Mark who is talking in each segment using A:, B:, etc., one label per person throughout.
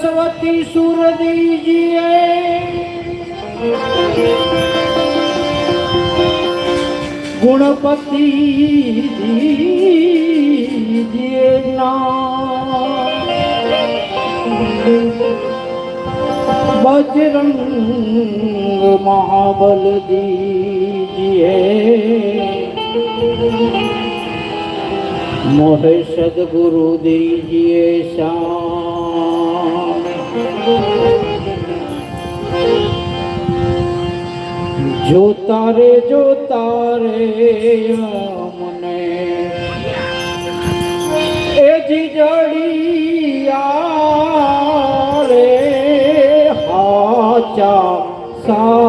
A: સરસ્વતી સુરદીજીએ ગુણપતિ બજરંગ મહાબલ દીજીએ. મોહે સદગુરુ દીજીએ શામ જોતા રે જોતા રે મને એ જીજડિયા રે હાચા સાગર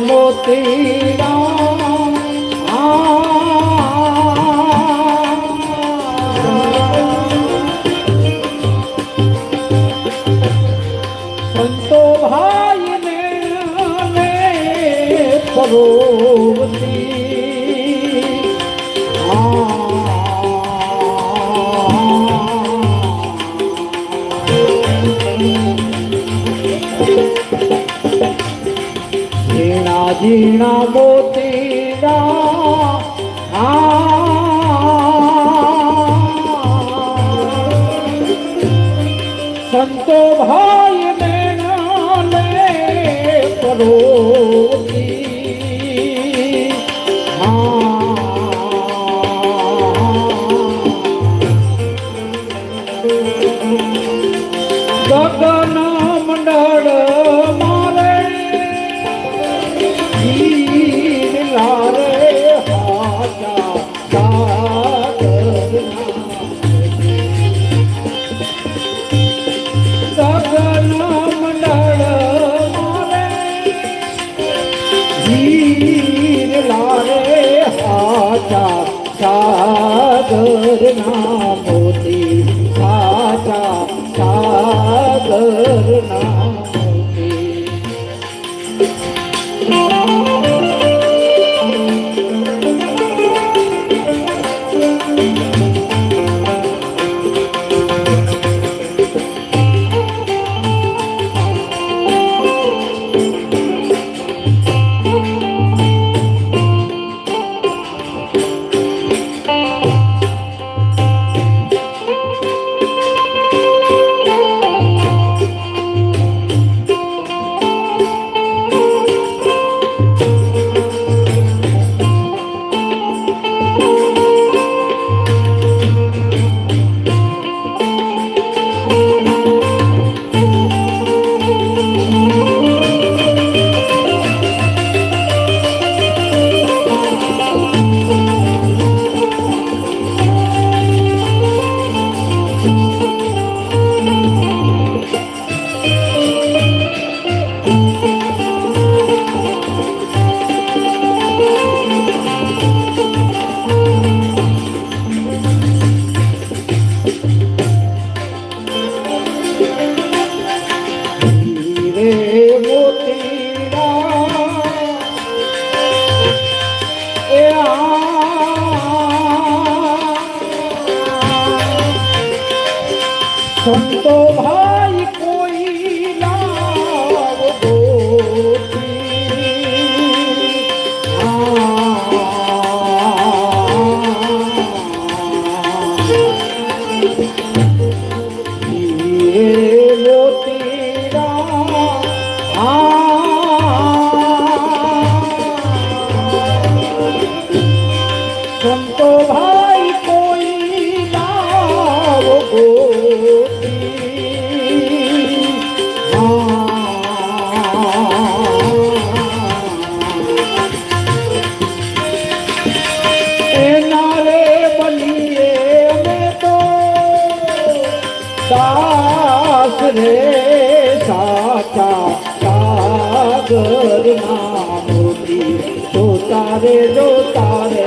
A: મોતીડા સંતો ભાઈ ને પરોવતી ઝીણા મોતીડા સંતો ભાઈ મેણા લે પરોતી વીર લારે હાચા સાગર Thank you. જોતા રે જોતા રે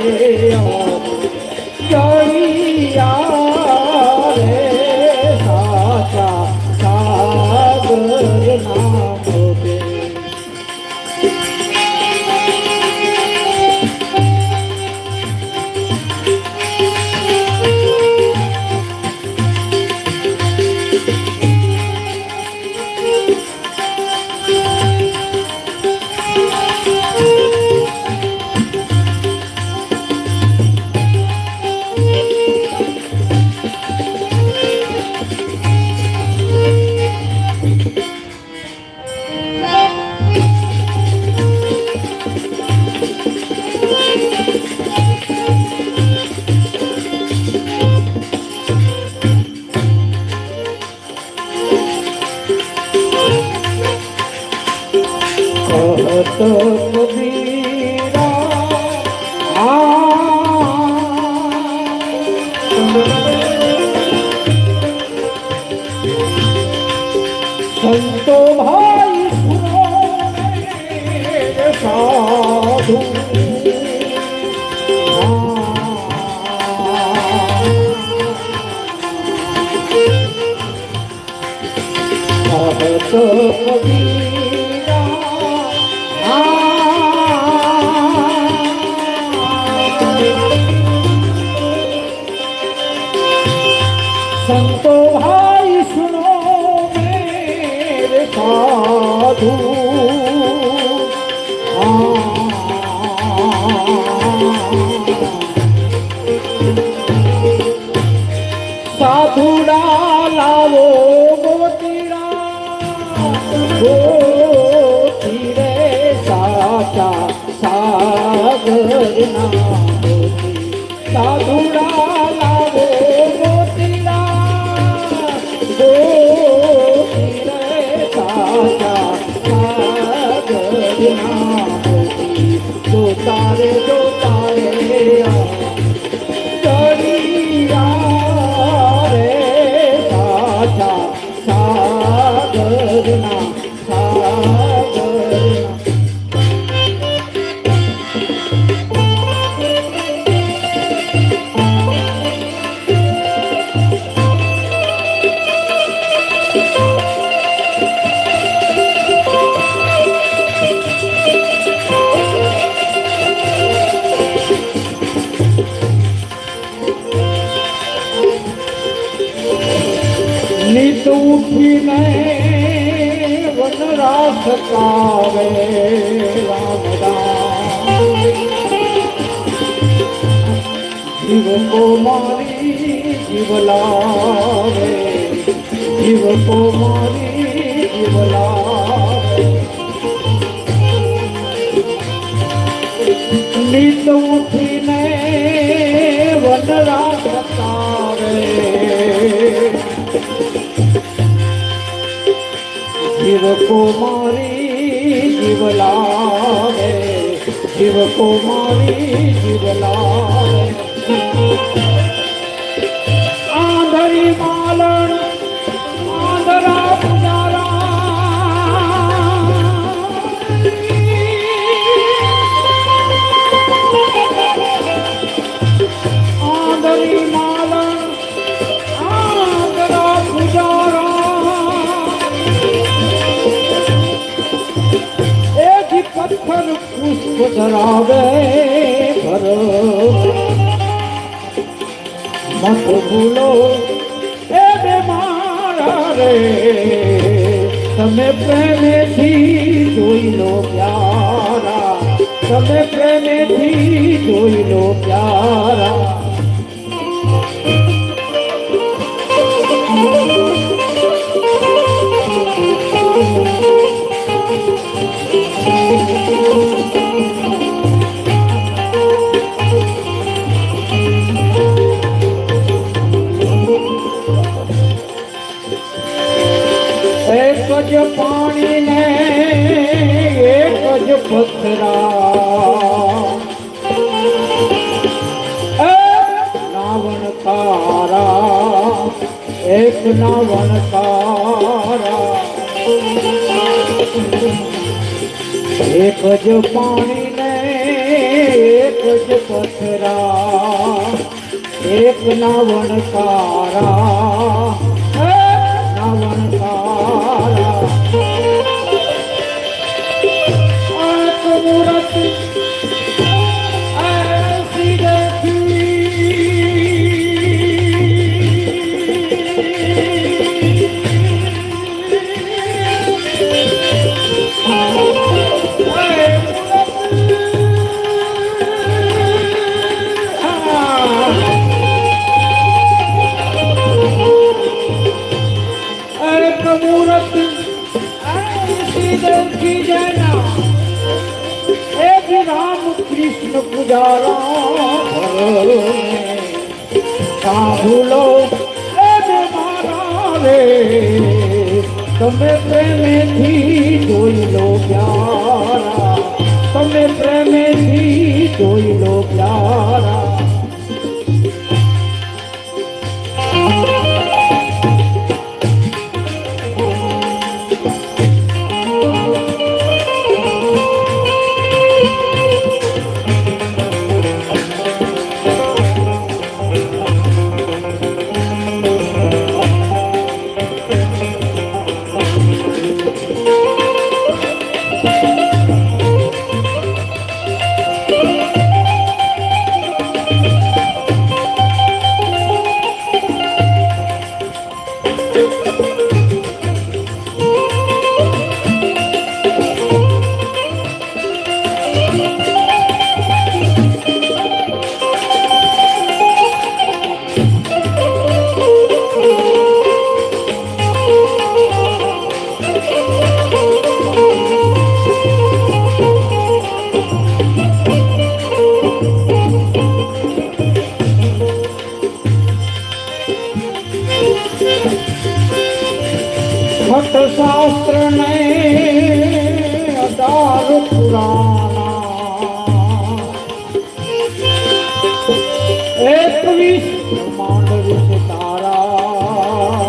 A: কবি ગોતી રે સાચા સાગરના. મારી જીવ લાવે જીવ કો મારી જીવ નીત ઉઠીને વનરા કાવે જીવ કો મારી જીવ જીવ કો મારી જીવ પથ્થર પુષ્પ ધરાવે ઘર મત ભૂલો, એ બે મારા રે. તમે પ્રેમેથી જોઈ લો પ્યારા. તમે પ્રેમેથી જોઈ લો પ્યારા. નાવણ તારા ગુજારો સાંભળો રે તમે પ્રેમેથી જોઈ લો પ્યારા. તમે પ્રેમેથી જોઈ લો ભટ્ટ શાસ્ત્ર ને અઢાર પુરાણા એકવીસ બ્રહ્માંડ વિશે તારા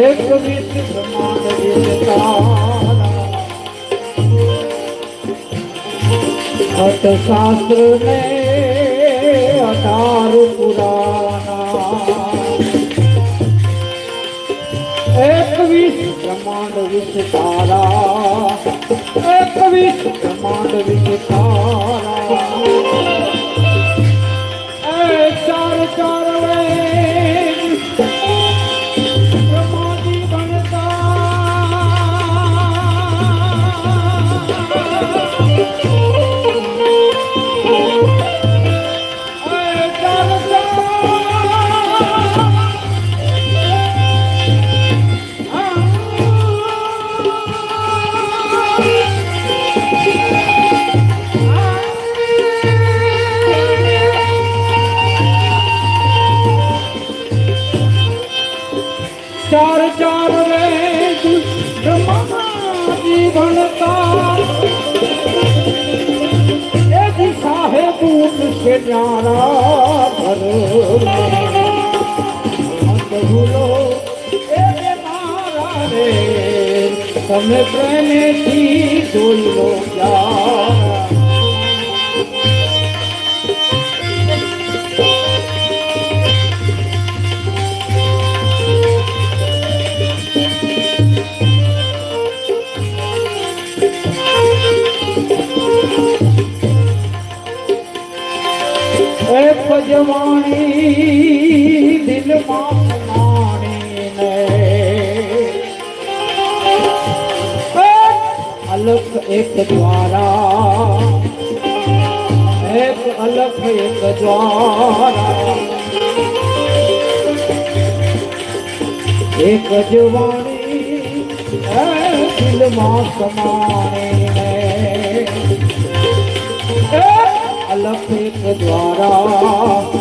A: એકવીસ બ્રહ્માંડ વિશે તારા અર્થશાસ્ત્ર ને અઢાર એકવીસ બ્રહ્માંડ વિશે તારા એકવીસ બ્રહ્માંડ વિશે તારા ભણતા એ દિશાહે બૂટ છે ન્યારા ભર તમે પ્રેમેથી જોઈ લો પ્યાર એક દ્વારા એક અલખ એક દ્વારા. એક જવાણી એ દિલમાં સમાણીને અલખ એક દ્વારા.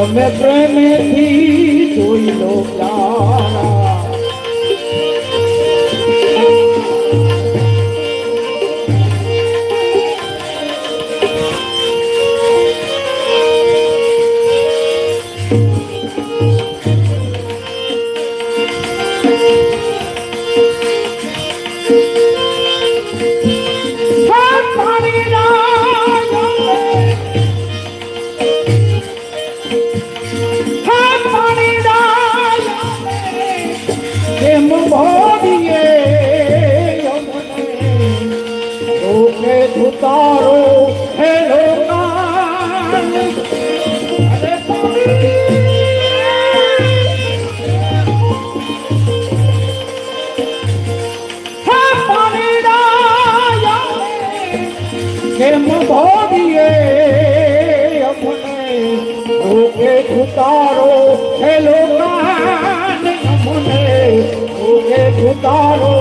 A: તમે પ્રેમથી જોઈ લો પ્યારા ઓકે ઉતારો હેલો લોકાન અમને ઓકે ઉતારો